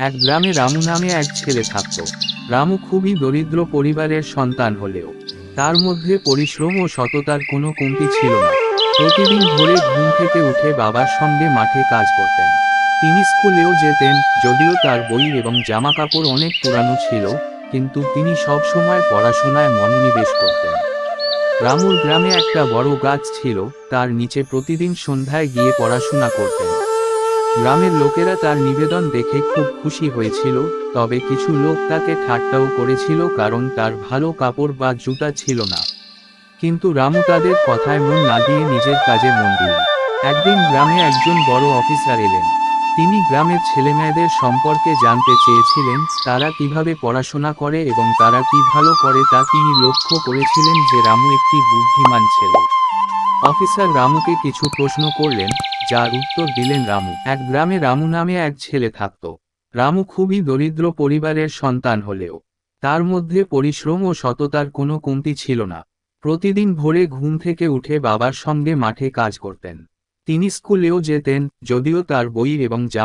এক গ্রামে রামু নামে এক ছেলে থাকত। রামু খুবই দরিদ্র পরিবারের সন্তান হলেও তার মধ্যে পরিশ্রম ও সততার কোনো কমতি ছিল না। প্রতিদিন ভোরে ঘুম থেকে উঠে বাবার সঙ্গে মাঠে কাজ করতেন। তিনি স্কুলেও যেতেন, যদিও তার বই এবং জামা কাপড় অনেক পুরানো ছিল, কিন্তু তিনি সব সময় পড়াশোনায় মনোনিবেশ করতেন। রামুর গ্রামে একটা বড় গাছ ছিল, তার নিচে প্রতিদিন সন্ধ্যায় গিয়ে পড়াশোনা করতেন। গ্রামের লোকেরা তার নিবেদন দেখে খুব খুশি হয়েছিল, তবে কিছু লোক তাকে ঠাট্টাও করেছিল কারণ তার ভালো কাপড় বা জুতা ছিল না। কিন্তু রামু তাদের কথায় মন না দিয়ে নিজের কাজে মন দিল। একদিন গ্রামে একজন বড় অফিসার এলেন। তিনি গ্রামের ছেলেমেয়েদের সম্পর্কে জানতে চেয়েছিলেন, তারা কীভাবে পড়াশোনা করে এবং তারা কি ভালো করে তা তিনি লক্ষ্য করেছিলেন যে রামু একটি বুদ্ধিমান ছেলে। অফিসার রামুকে কিছু প্রশ্ন করলেন যার উত্তর দিলেন রামু। এক গ্রামে রামু নামে এক ছেলে থাকত। রামু খুবই দরিদ্র পরিবারের সন্তান হলেও, তার মধ্যে পরিশ্রম ও সততার কোনো কমতি ছিল না। প্রতিদিন ভোরে ঘুম থেকে উঠে বাবার সঙ্গে মাঠে কাজ করতেন। তিনি স্কুলেও যেতেন, যদিও তার বই এবং জামা